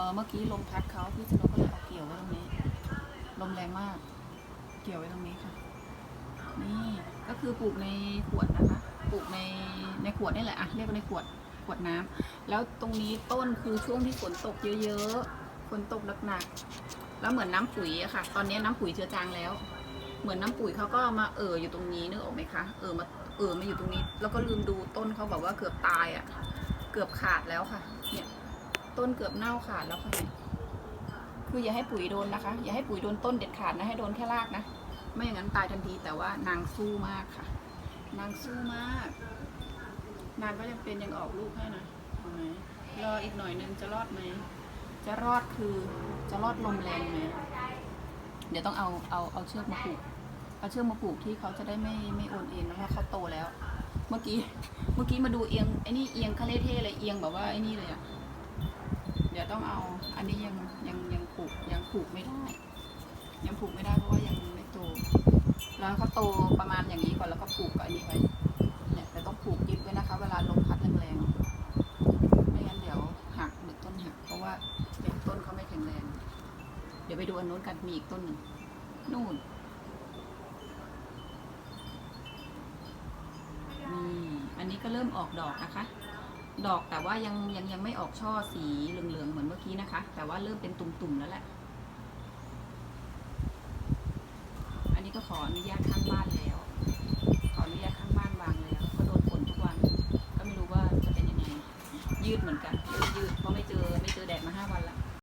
อเมื่อกี้ลมพัดเขาพี่สนุกก็เลยเอาเกี่ยวไว้ตรงนี้ ลมแรงมาก เกี่ยวไว้ตรงนี้ค่ะ นี่ก็คือปลูกในขวดนะคะ ปลูกในในขวดนี่แหละอะเรียกว่าในขวดขวดน้ำแล้วตรงนี้ต้นคือช่วงที่ฝนตกเยอะๆฝนตกหนักๆแล้วเหมือนน้ำปุ๋ยอะค่ะ ตอนนี้น้ำปุ๋ยเจือจางแล้ว เหมือนน้ำปุ๋ยเขาก็มาเอ่ออยู่ตรงนี้นึกออกไหมคะเออมาเออมาอยู่ตรงนี้ แล้วก็ลืมดูต้นเขาแบบว่าเกือบตายอะเกือบขาดแล้วค่ะ เนี่ย ต้นเกือบเน่าขาดแล้วค่ะคืออย่าให้ปุ๋ยโดนนะคะ อย่าให้ปุ๋ยโดนต้นเด็ดขาดนะให้โดนแค่รากนะ ไม่อย่างนั้นตายทันทีแต่ว่านางสู้มากค่ะ นางสู้มาก นางก็ยังเป็นยังออกลูกให้นะรออีกหน่อยนึงจะรอดไหมจะรอดคือจะรอดลมแรงไหมเดี๋ยวต้องเอาเอาเอาเชือกมาผูกเอาเชือกมาผูกที่เขาจะได้ไม่ไม่โอนเอ็นนะเพราะเขาโตแล้ว เมื่อกี้เมื่อกี้มาดูเอียงไอ้นี่เอียงคาเลเท่เลยเอียงแบบว่าไอ้นี่เลยอะ เดี๋ยวต้องเอาอันนี้ยังยังยังผูกยังผูกไม่ได้ ยังผูกไม่ได้เพราะว่ายังไม่โต แล้วเขาโตประมาณอย่างนี้ก่อนแล้วก็ผูกกับอันนี้ไว้เนี่ยแต่ต้องผูกยึดไว้นะคะ เวลาลมพัดแรงๆไม่งั้นเดี๋ยวหักหรือต้นหักเพราะว่าเป็นต้นเขาไม่แข็งแรง เดี๋ยวไปดูอันนู้นกันมีอีกต้นหนึ่งนู่นนี่อันนี้ก็เริ่มออกดอกนะคะ ดอกแต่ว่ายังยังยังไม่ออกช่อสีเหลืองๆเหมือนเมื่อกี้นะคะ แต่ว่าเริ่มเป็นตุ่มๆแล้วแหละ อันนี้ก็ขออนุญาตข้างบ้านแล้ว ขออนุญาตข้างบ้านวางแล้วก็โดนฝนทุกวัน ก็ไม่รู้ว่าจะเป็นยังไงยืดเหมือนกันยืดเพราะไม่เจอไม่เจอแดดมาห้าวันแล้ว